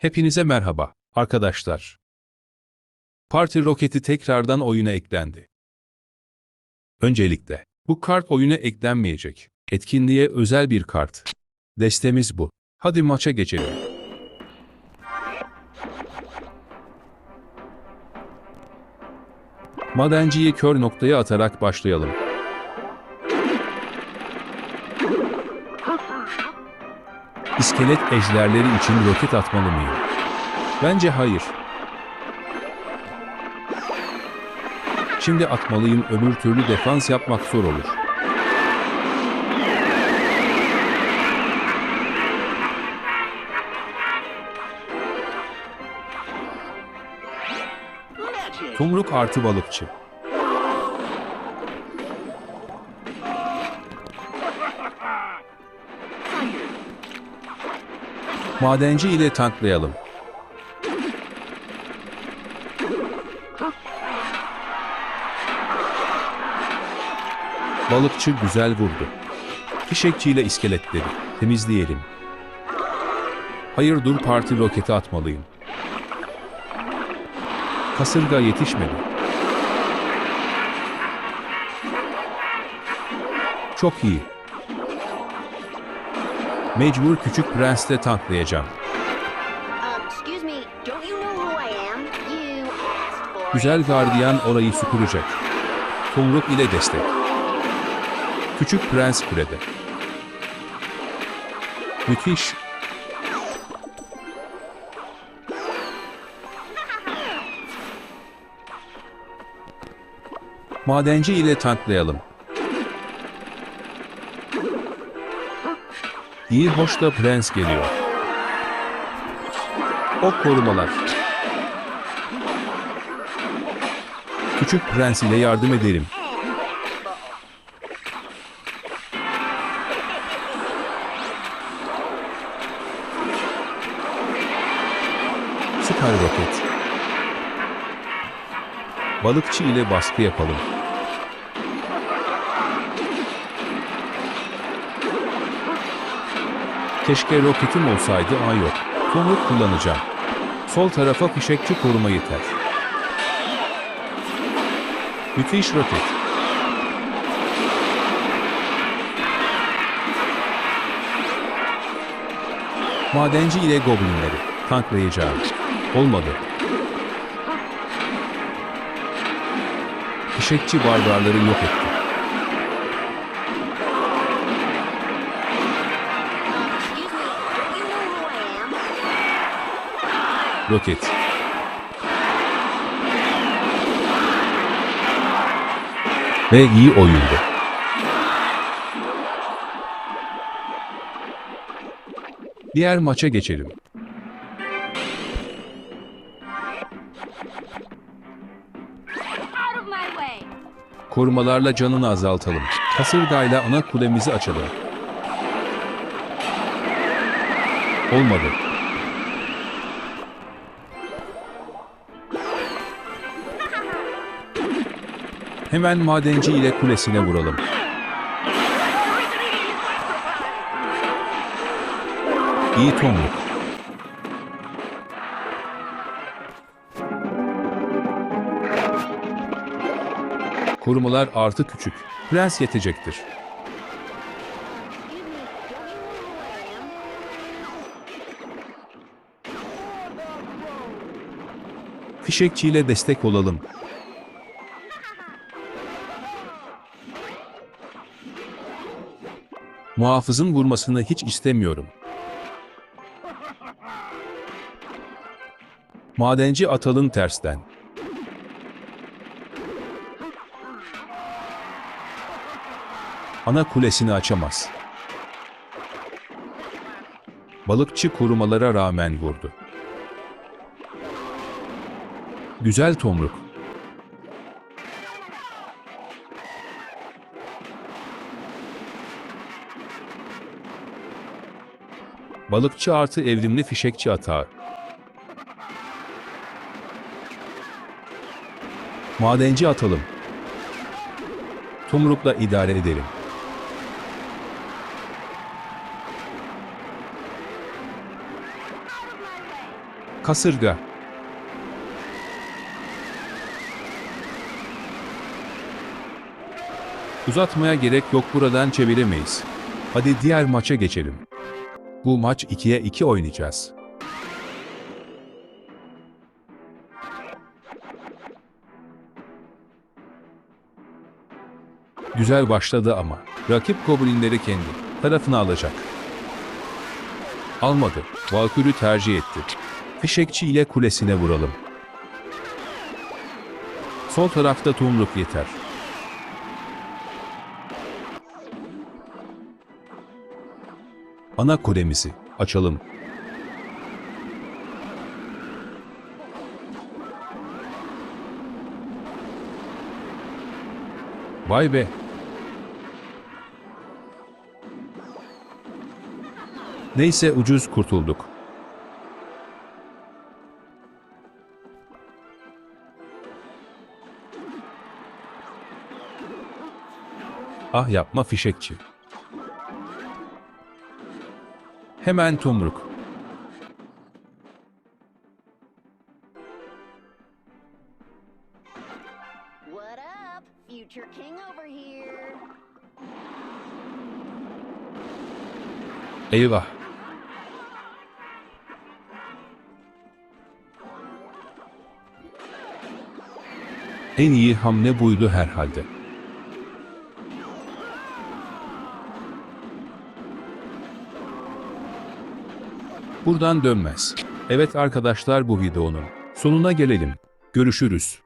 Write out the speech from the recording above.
Hepinize merhaba, arkadaşlar. Parti roketi tekrardan oyuna eklendi. Öncelikle, bu kart oyuna eklenmeyecek. Etkinliğe özel bir kart. Destemiz bu. Hadi maça geçelim. Madenciyi kör noktaya atarak başlayalım. İskelet ejderleri için roket atmalı mıyım? Bence hayır. Şimdi atmalıyım öbür türlü defans yapmak zor olur. Tumruk artı balıkçı. Madenci ile tanklayalım. Balıkçı güzel vurdu. Fişekçiyle iskeletleri temizleyelim. Hayır dur parti roketi atmalıyım. Kasırga yetişmedi. Çok iyi. Am? You asked for Güzel it. gardiyan orayı süpürecek. Tomruk ile destek. Küçük prens kürede. Müthiş. Madenci ile tanklayalım. İyi hoş da prens geliyor. Ok korumalar. Küçük prens ile yardım ederim. Süper roket. Balıkçı ile baskı yapalım. Keşke roketim olsaydı ama yok. Tomruk kullanacağım. Sol tarafa fişekçi koruma yeter. Müthiş roket. Madenci ile goblinleri tanklayacağım. Olmadı. Fişekçi barbarları yok etti. Roket. Ve iyi oyundu. Diğer maça geçelim. Korumalarla canını azaltalım. Kasırgayla ana kulemizi açalım. Olmadı. Hemen madenci ile kulesine vuralım. İyi tomruk. Korumalar artı küçük. Prens yetecektir. Fişekçiyle destek olalım. Muhafızın vurmasını hiç istemiyorum. Madenci atalım tersten. Ana kulesini açamaz. Balıkçı korumalara rağmen vurdu. Güzel tomruk. Balıkçı artı evrimli fişekçi atağı. Madenci atalım. Tomrukla idare edelim. Kasırga. Uzatmaya gerek yok buradan çeviremeyiz. Hadi diğer maça geçelim. Bu maç 2'ye 2 oynayacağız. Güzel başladı ama rakip goblinleri kendi tarafına alacak. Almadı. Valkür'ü tercih etti. Fişekçi ile kulesine vuralım. Sol tarafta Tumruk yeter. Ana kulemizi açalım. Vay be. Neyse ucuz kurtulduk. Ah yapma fişekçi. Hemen tomruk. Eyvah. En iyi hamle buydu herhalde. Buradan dönmez. Evet arkadaşlar bu videonun sonuna gelelim. Görüşürüz.